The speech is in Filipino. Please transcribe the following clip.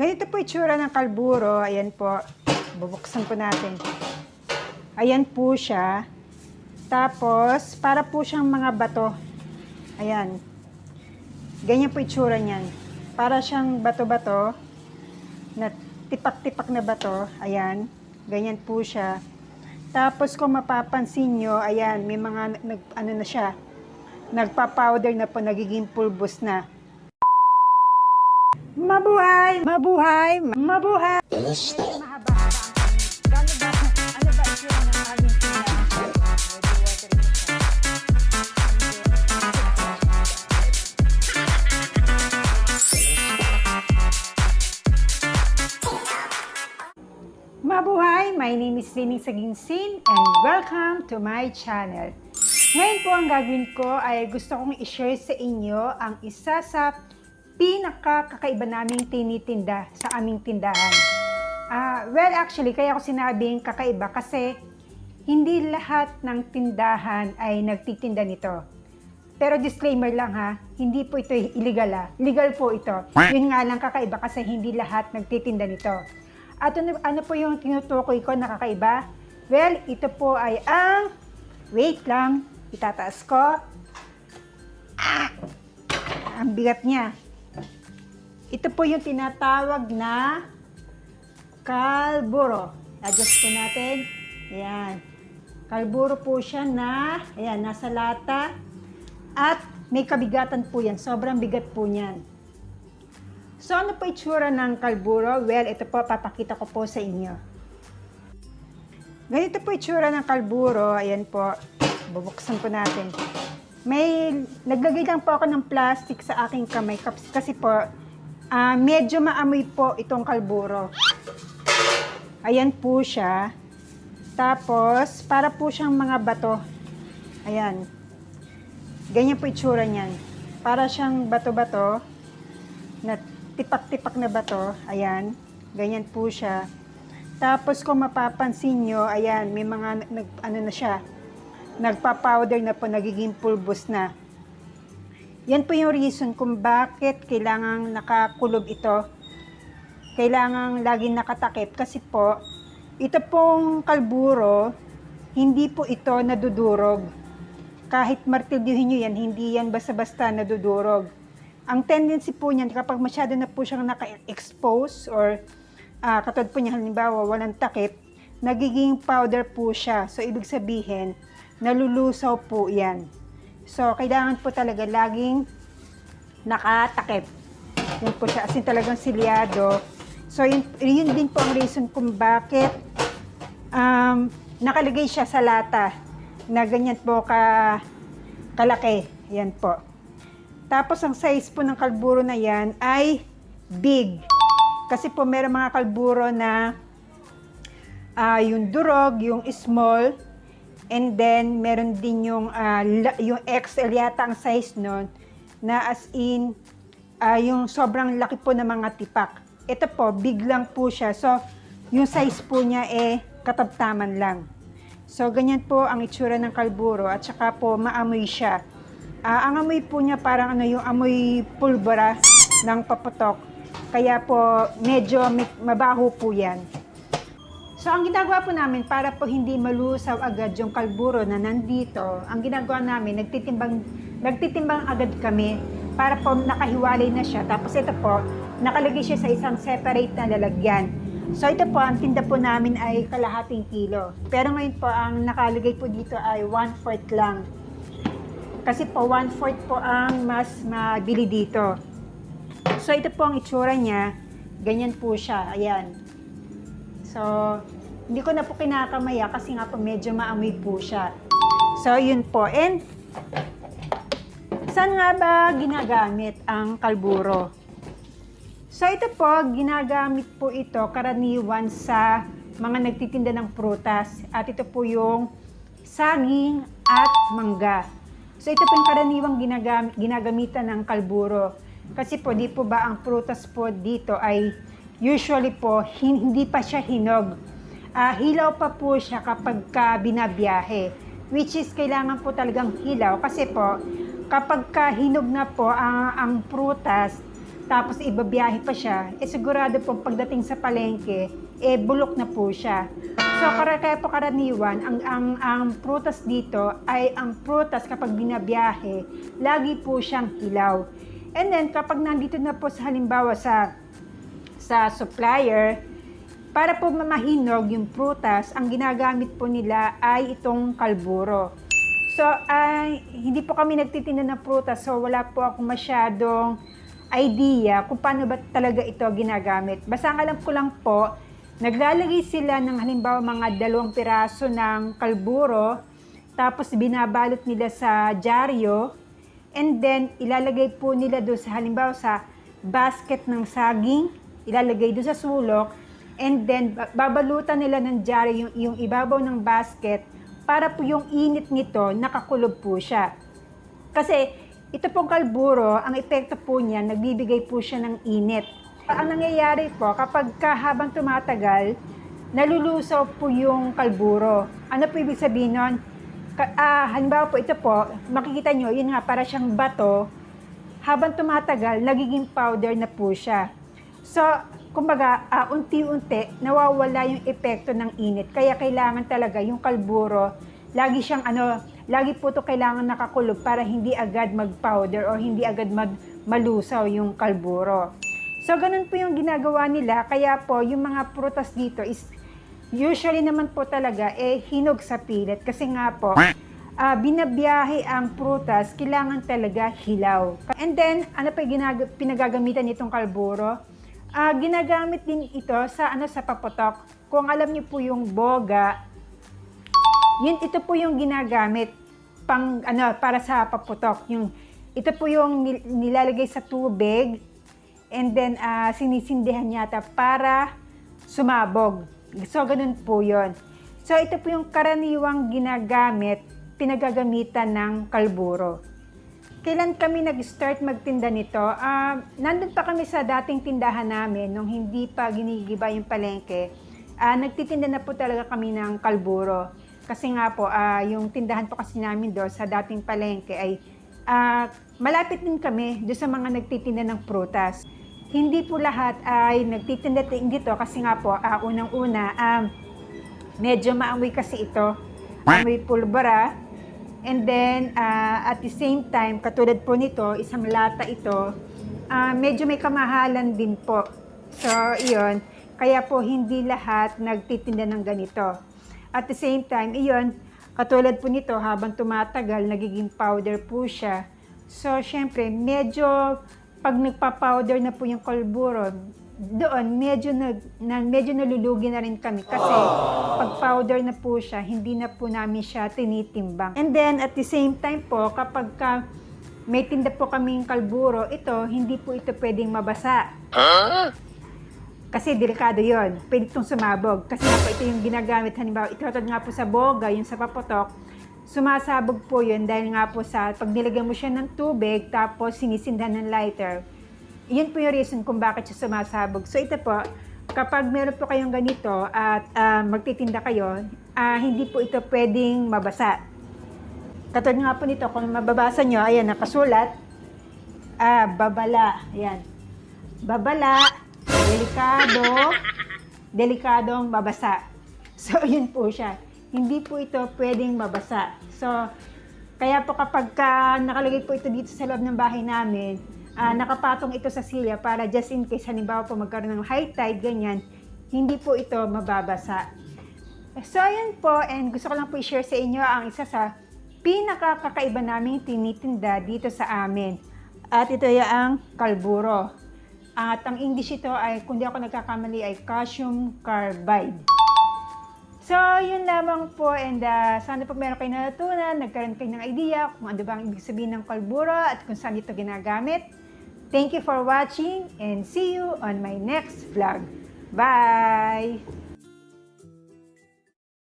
Ganito po itsura ng kalburo. Ayan po. Bubuksan po natin. Ayan po siya. Tapos, para po siyang mga bato. Ayan. Ganyan po itsura niyan. Para siyang bato-bato. Na tipak-tipak na bato. Ayan. Ganyan po siya. Tapos kung mapapansin nyo, ayan, may mga nag, ano na siya, nagpa-powder na po, nagiging pulbos na. Medyo watery na siya. Mabuhay! My name is Lining Saginsin and welcome to my channel. Ngayon po ang gagawin ko ay gusto kong i-share sa inyo ang isa sa pinakakakaiba naming tinitinda sa aming tindahan. Ah, well, actually, kaya ko sinabing kakaiba kasi hindi lahat ng tindahan ay nagtitinda nito. Pero disclaimer lang ha, hindi po ito illegal ha. Legal po ito. Yun nga lang kakaiba kasi hindi lahat nagtitinda nito. At ano, ano po yung tinutukoy ko na kakaiba? Well, ito po ay ang, wait lang, itataas ko. Ah! Ang bigat niya. Ito po yung tinatawag na kalburo. Adjust po natin. Ayan. Kalburo po siya na, ayan, nasa lata. At may kabigatan po yan. Sobrang bigat po niyan. So, ano po itsura ng kalburo? Well, ito po, papakita ko po sa inyo. Ganito po itsura ng kalburo. Ayan po. Bubuksan po natin. May, naglagay lang po ako ng plastic sa aking kamay kasi, po, ah, medyo maamoy po itong kalburo. Ayan po siya. Tapos, para po siyang mga bato. Ayan. Ganyan po itsura niyan. Para siyang bato-bato na tipak-tipak na bato. Ayan. Ganyan po siya. Tapos kung mapapansin nyo, ayan, may mga nag, ano na siya, nagpa-powder na po, nagiging pulbos na. Yan po yung reason kung bakit kailangang nakakulob ito. Kailangang laging nakatakip kasi po, ito pong kalburo, hindi po ito nadudurog. Kahit martilyuhin nyo yan, hindi yan basta-basta nadudurog. Ang tendency po niyan, kapag masyado na po siyang naka-expose or uh, katulad po niya halimbawa walang takip, nagiging powder po siya. So, ibig sabihin, nalulusaw po yan. So, kailangan po talaga laging nakatakip. Yun po siya, as in talagang silyado. So, yun, yun din po ang reason kung bakit um, nakalagay siya sa lata na ganyan po ka kalaki. Yan po. Tapos, ang size po ng kalburo na yan ay big. Kasi po meron mga kalburo na ah, yung durog, yung small, and then meron din yung, la- yung XL yata ang size nun, na as in, ah, yung sobrang laki po ng mga tipak. Ito po, big lang po siya. So, yung size po niya eh, katabtaman lang. So, ganyan po ang itsura ng kalburo at saka po maamoy siya. Ah, ang amoy po niya parang ano yung amoy pulbura ng paputok. Kaya po medyo mabaho po yan. So, ang ginagawa po namin para po hindi malusaw agad yung kalburo na nandito, ang ginagawa namin, nagtitimbang, nagtitimbang agad kami para po nakahiwalay na siya. Tapos ito po, nakalagay siya sa isang separate na lalagyan. So ito po, ang tinda po namin ay kalahating kilo. Pero ngayon po, ang nakalagay po dito ay one-fourth lang. Kasi po, one-fourth po ang mas mabili dito. So ito po ang itsura niya. Ganyan po siya. Ayan. So, hindi ko na po kinakamaya kasi nga po medyo maamoy po siya. So, yun po. And, saan nga ba ginagamit ang kalburo? So, ito po, ginagamit po ito karaniwan sa mga nagtitinda ng prutas. At ito po yung saging at mangga. So, ito po yung karaniwang ginagam- ginagamitan ng kalburo. Kasi po, di po ba ang prutas po dito ay usually po, hin- hindi pa siya hinog. Ah, hilaw pa po siya kapag ka binabiyahe. Which is, kailangan po talagang hilaw. Kasi po, kapag ka hinog na po ang, ang prutas, tapos ibabiyahe pa siya, eh sigurado po pagdating sa palengke, eh bulok na po siya. So kaya po karaniwan, ang, ang, ang prutas dito ay ang prutas kapag binabiyahe, lagi po siyang hilaw. And then kapag nandito na po sa halimbawa sa sa supplier, para po mamahinog yung prutas, ang ginagamit po nila ay itong kalburo. So, ay hindi po kami nagtitinda ng prutas, so wala po ako masyadong idea kung paano ba talaga ito ginagamit. Basta ang alam ko lang po, naglalagay sila ng halimbawa mga dalawang piraso ng kalburo, tapos binabalot nila sa dyaryo, and then ilalagay po nila doon sa halimbawa sa basket ng saging, ilalagay doon sa sulok, and then ba- babalutan nila ng dyaryo yung, yung ibabaw ng basket para po yung init nito nakakulob po siya. Kasi ito pong kalburo, ang epekto po niya, nagbibigay po siya ng init. Ang nangyayari po, kapag ka habang tumatagal, nalulusaw po yung kalburo. Ano po ibig sabihin nun? Ka- ah, halimbawa po, ito po, makikita nyo, yun nga, para siyang bato. Habang tumatagal, nagiging powder na po siya. So, kumbaga, ah, unti-unti, nawawala yung epekto ng init. Kaya kailangan talaga yung kalburo, lagi siyang ano, lagi po to kailangan nakakulog para hindi agad mag-powder o hindi agad mag malusaw yung kalburo. So, ganun po yung ginagawa nila. Kaya po, yung mga prutas dito is usually naman po talaga eh hinog sa pilit. Kasi nga po, ah, binabiyahe ang prutas, kailangan talaga hilaw. And then, ano pa ginag- pinagagamitan nitong kalburo? Ah, ginagamit din ito sa ano sa paputok. Kung alam niyo po yung boga, yun ito po yung ginagamit pang ano para sa paputok. Yung ito po yung nil- nilalagay sa tubig and then ah, sinisindihan yata para sumabog. So ganun po 'yon. So ito po yung karaniwang ginagamit, pinagagamitan ng kalburo. Kailan kami nag-start magtinda nito? Ah, nandun pa kami sa dating tindahan namin nung hindi pa ginigiba yung palengke. Ah, nagtitinda na po talaga kami ng kalburo. Kasi nga po, ah, yung tindahan po kasi namin doon sa dating palengke ay ah, malapit din kami doon sa mga nagtitinda ng prutas. Hindi po lahat ay nagtitinda dito kasi nga po, ah, unang-una, um, medyo maamoy kasi ito. Amoy pulbara. And then, ah, at the same time, katulad po nito, isang lata ito, ah, medyo may kamahalan din po. So, iyon. Kaya po, hindi lahat nagtitinda ng ganito. At the same time, iyon, katulad po nito, habang tumatagal, nagiging powder po siya. So, syempre, medyo, pag nagpa-powder na po yung kalburo, doon medyo nag na, medyo nalulugi na rin kami kasi pag powder na po siya hindi na po namin siya tinitimbang. And then at the same time po kapag ka may tinda po kaming kalburo ito hindi po ito pwedeng mabasa. Kasi delikado yon pwede itong sumabog. Kasi nga po ito yung ginagamit. Halimbawa ito nga po sa boga yung sa papotok sumasabog po yun dahil nga po sa pag nilagyan mo siya ng tubig tapos sinisindahan ng lighter yun po yung reason kung bakit siya sumasabog. So ito po, kapag meron po kayong ganito at ah, magtitinda kayo, ah, hindi po ito pwedeng mabasa. Katulad nga po nito, kung mababasa nyo, ayan, nakasulat, ah, babala, ayan. Babala, delikado, delikadong mabasa. So, yun po siya. Hindi po ito pwedeng mabasa. So, kaya po kapag ka nakalagay po ito dito sa loob ng bahay namin, ah, nakapatong ito sa silya para just in case halimbawa po magkaroon ng high tide, ganyan, hindi po ito mababasa. So, ayun po, and gusto ko lang po i-share sa inyo ang isa sa pinakakakaiba namin tinitinda dito sa amin. At ito ay ang kalburo. At ang English ito ay, kung di ako nagkakamali, ay calcium carbide. So, yun lamang po and uh, sana po meron kayo natutunan, nagkaroon kayo ng idea kung ano ba ang ibig sabihin ng kalburo at kung saan ito ginagamit. Thank you for watching and see you on my next vlog. Bye!